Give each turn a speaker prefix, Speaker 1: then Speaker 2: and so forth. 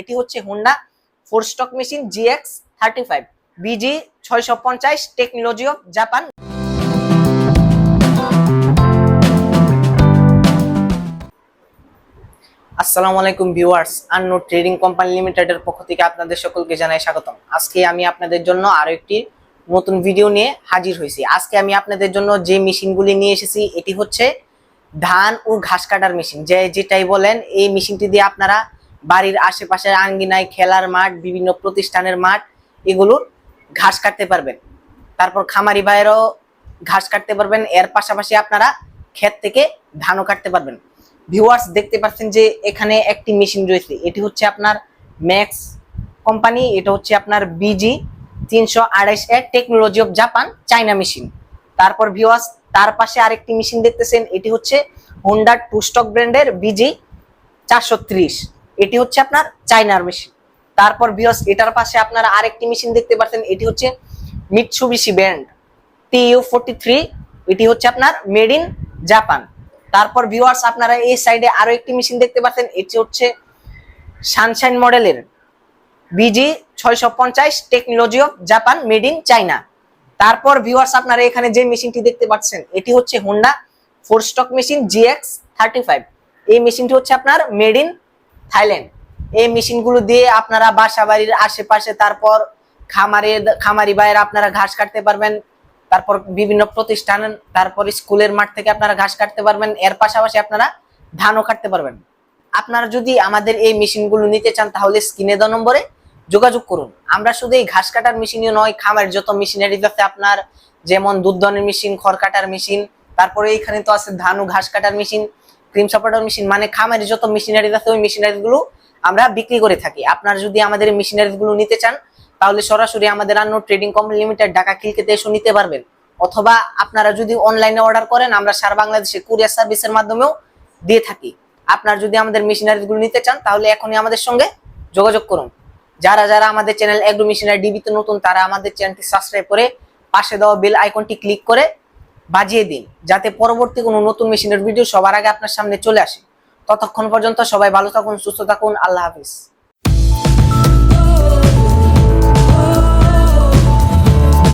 Speaker 1: এটি হচ্ছে Honda four stroke machine GX thirty five, BG ছয়শো পঞ্চাশ টেকনোলজি অফ জাপান। আসসালামু আলাইকুম ভিউয়ার্স আন্নো ট্রেডিং কোম্পানি লিমিটেডের পক্ষ থেকে আপনাদের সকলকে জানাই স্বাগতম। আজকে আমি আপনাদের জন্য আরও একটি নতুন ভিডিও নিয়ে হাজির হয়েছি। আজকে আমি আপনাদের জন্য যে মেশিনগুলি নিয়ে এসেছি, এটি হচ্ছে ধান ও ঘাস কাটার মেশিন। যে যেটাই বলেন, এই মেশিনটি দিয়ে আপনারা বাড়ির আশেপাশে আঙ্গিনায় খেলার মাঠ, বিভিন্ন প্রতিষ্ঠানের মাঠ, এগুলোর ঘাস কাটতে পারবেন। তারপর খামারি ভাইয়েরও ঘাস কাটতে পারবেন। এর পাশাপাশি আপনারা ক্ষেত থেকে ধানও কাটতে পারবেন। ভিউয়ার্স দেখতে পাচ্ছেন যে এখানে একটি মেশিন রয়েছে। এটি হচ্ছে আপনার ম্যাক্স কোম্পানি, এটা হচ্ছে আপনার বিজি তিনশো আড়াইশ এর technology of Japan China machine. তারপর ভিউয়ার্স তার পাশে আরেকটি মেশিন দেখতেছেন, এটি হচ্ছে হোন্ডার টু স্টক ব্র্যান্ডের বিজি চারশো ত্রিশ। এটি হচ্ছে আপনার চাইনার মেশিন তারপর ভিউয়ার্স এটার পাশে আপনারা আরেকটি মেশিন দেখতে পাচ্ছেন, এটি হচ্ছে Mitsubishi brand TU forty three এটি হচ্ছে আপনার মেড ইন জাপান তারপর ভিউয়ার্স আপনারা এই সাইডে আরও একটি মেশিন দেখতে পাচ্ছেন, এটি হচ্ছে সানশাইন মডেলের বিজি ছয়শো পঞ্চাশ technology of Japan made in China তারপর ভিউয়ার্স আপনারা এখানে যে মেশিনটি দেখতে পাচ্ছেন, এটি হচ্ছে Honda four stroke machine GX thirty five এই মেশিনটি হচ্ছে আপনার মেড ইন থাইল্যান্ড। এই মেশিনগুলো দিয়ে আপনারা বাসা বাড়ির আশেপাশে তারপর খামারে, খামারি বাইরে আপনারা ঘাস কাটতে পারবেন, তারপর বিভিন্ন প্রতিষ্ঠান, তারপর স্কুলের মাঠ থেকে আপনারা ঘাস কাটতে পারবেন, এর পাশাপাশি আপনারা ধানও কাটতে পারবেন। আপনারা যদি আমাদের এই মেশিনগুলো নিতে চান, তাহলে স্ক্রিনে দেওয়া নম্বরে যোগাযোগ করুন। আমরা শুধু এই ঘাস কাটার মেশিনই নয়, খামারের যত মেশিনারি আছে আপনার, যেমন দুধ দনের মেশিন, খড় কাটার মেশিন, তারপরে এইখানে তো আছে ধান ও ঘাস কাটার মেশিন ক্রিম সাপোর্টার মেশিন মানে খামারের যত মেশিনারি আছে, ওই মেশিনারি গুলো আমরা বিক্রি করে থাকি। আপনারা যদি আমাদের মেশিনারি গুলো নিতে চান, তাহলে সরাসরি আমাদের আন্ন ট্রেডিং কোম্পানি লিমিটেড ঢাকা কিলকেতে এসে নিতে পারবেন। অথবা আপনারা যদি অনলাইনে অর্ডার করেন, আমরা সারা বাংলাদেশে কুরিয়ার সার্ভিসের মাধ্যমেও দিয়ে থাকি। আপনারা যদি আমাদের মেশিনারি গুলো নিতে চান, তাহলে এখনই আমাদের সঙ্গে যোগাযোগ করুন। যারা যারা আমাদের চ্যানেল এগ্রো মেশিনারি ডিবিতে নতুন, তারা আমাদের চ্যানেলটি সাবস্ক্রাইব করে পাশে দেওয়া বেল আইকনটি ক্লিক করে বাজিয়ে দিন, যাতে পরবর্তী কোনো নতুন মেশিনের ভিডিও সবার আগে আপনার সামনে চলে আসে। ততক্ষণ পর্যন্ত সবাই ভালো থাকুন, সুস্থ থাকুন, আল্লাহ হাফিজ।